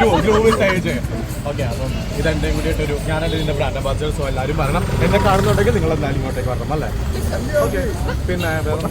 ഗ്രൂ ഗ്രൂ വിത്ത് okay അപ്പം കൂടിയിട്ടൊരു ഞാനല്ല ഇതിന്റെ ബ്രാൻഡ് അംബാസിഡേഴ്സോ എല്ലാവരും വരണം. എന്നെ കാണുന്നുണ്ടെങ്കിൽ നിങ്ങൾ എന്തായാലും ഇങ്ങോട്ടേക്ക് വരണം അല്ലേ? ഓക്കെ പിന്നെ വേറെ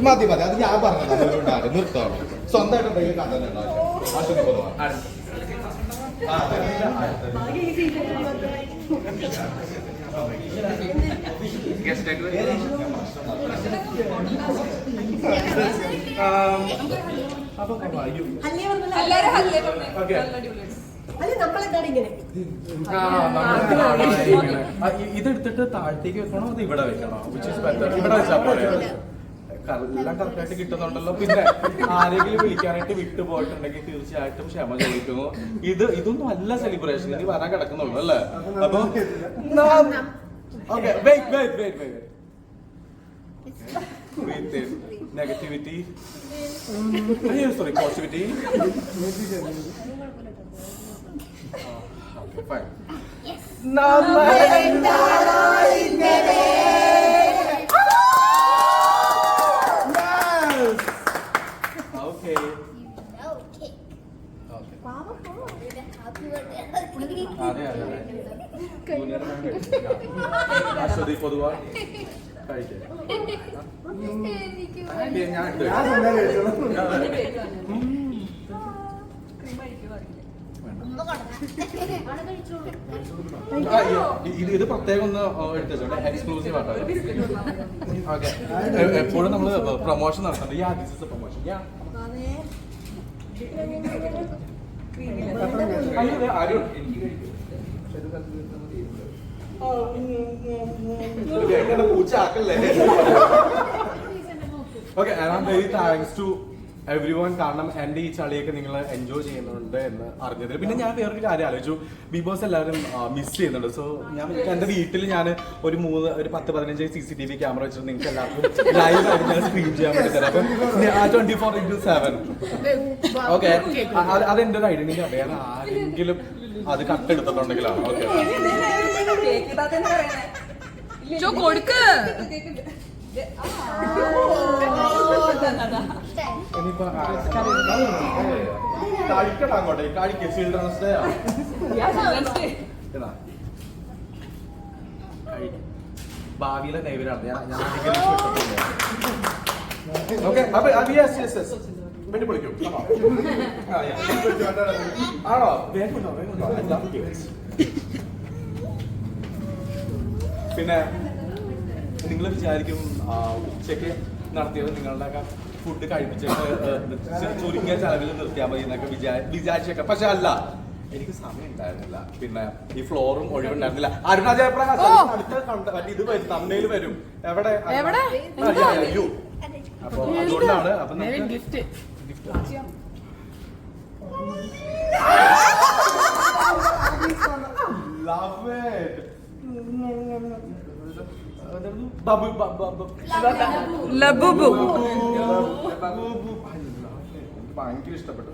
മതി. മതി അത് ഞാൻ പറഞ്ഞത്. നിർത്തണം. സ്വന്തമായിട്ട് എന്തെങ്കിലും കഥ തന്നെ ഉണ്ടാവും. അപ്പൊ ഇതെടുത്തിട്ട് താഴത്തേക്ക് വെക്കണോ അത് ഇവിടെ വെക്കണോ വിച്ച് ഇസ് ബെറ്റർ ഇവിടെ വെച്ചാൽ എല്ലാം കറക്റ്റായിട്ട് കിട്ടുന്നുണ്ടല്ലോ പിന്നെ ആരെങ്കിലും വിളിക്കാനായിട്ട് വിട്ടു പോയിട്ടുണ്ടെങ്കിൽ തീർച്ചയായിട്ടും ക്ഷമ ചോദിക്കുന്നു ഇത് ഇതൊന്നും അല്ല സെലിബ്രേഷൻ ഇനി വരാൻ കിടക്കുന്നുള്ളൂ അല്ലേ അപ്പൊ okay wait wait wait wait negativity sorry positivity fine okay അതെ അതെ അതെ അശ്വതി പൊതുവാ കഴിക്കാം ഞാൻ ഇത് ഇത് പ്രത്യേകം ഒന്ന് എടുത്തേ എക്സ്ക്ലൂസീവ് ആട്ടോ എപ്പോഴും നമ്മൾ പ്രൊമോഷൻ നടത്തുന്നുണ്ട് യാ ദിസ് പ്രൊമോഷൻ യാ ആരും പൂച്ച ആക്കല്ലേ? Okay very thanks to everyone കാരണം എന്റെ ഈ ചളിയൊക്കെ നിങ്ങൾ എൻജോയ് ചെയ്യുന്നുണ്ട് എന്ന് അറിഞ്ഞതിൽ പിന്നെ ഞാൻ വേറൊരു കാര്യം ആലോചിച്ചു. ബിഗ് ബോസ് എല്ലാവരും മിസ് ചെയ്യുന്നുണ്ട്. സോ ഞാൻ എന്റെ വീട്ടിൽ ഞാൻ ഒരു മൂന്ന് ഒരു പത്ത് പതിനഞ്ച് C C T V camera വെച്ചിട്ട് നിങ്ങൾക്ക് എല്ലാവർക്കും ലൈവ് ആയിട്ട് ഞാൻ സ്ക്രീൻ ചെയ്യാൻ വേണ്ടി തരാം അപ്പം twenty four into seven okay അതെന്റെ ഒരു ഐഡന്റിറ്റി. വേറെ ആരെങ്കിലും അത് കട്ടെടുത്തിട്ടുണ്ടെങ്കിലാണ് ഓക്കെ കൊടുക്ക്. ചിൽഡ്രൻസ്. ഭാവിയിലെ ഞാൻ ഞാൻ പിന്നെ നിങ്ങൾ വിചാരിക്കും ഉച്ചയ്ക്ക് നടത്തിയത് നിങ്ങളുടെ ഫുഡ് കഴിപ്പിച്ചിട്ട് ചുരുങ്ങിയ ചെലവിൽ നിർത്തിയാൽ മതി എന്നൊക്കെ വിചാ- വിചാരിച്ചൊക്കെ. പക്ഷെ അല്ല എനിക്ക് സമയം ഉണ്ടായിരുന്നില്ല. പിന്നെ ഈ ഫ്ലോറും ഒഴിവുണ്ടായിരുന്നില്ല. അരുണ ജയപ്രകാശ് അടുത്ത കണ്ട ഇത് വരും തമ്മയിൽ വരും. എവിടെ? അപ്പൊ അതുകൊണ്ടാണ് അപ്പൊ ഗിഫ്റ്റ് ഗിഫ്റ്റ് Love it. ബബു ബബു ലബുബു എനിക്ക് ഭയങ്കര ഇഷ്ടപ്പെട്ടു.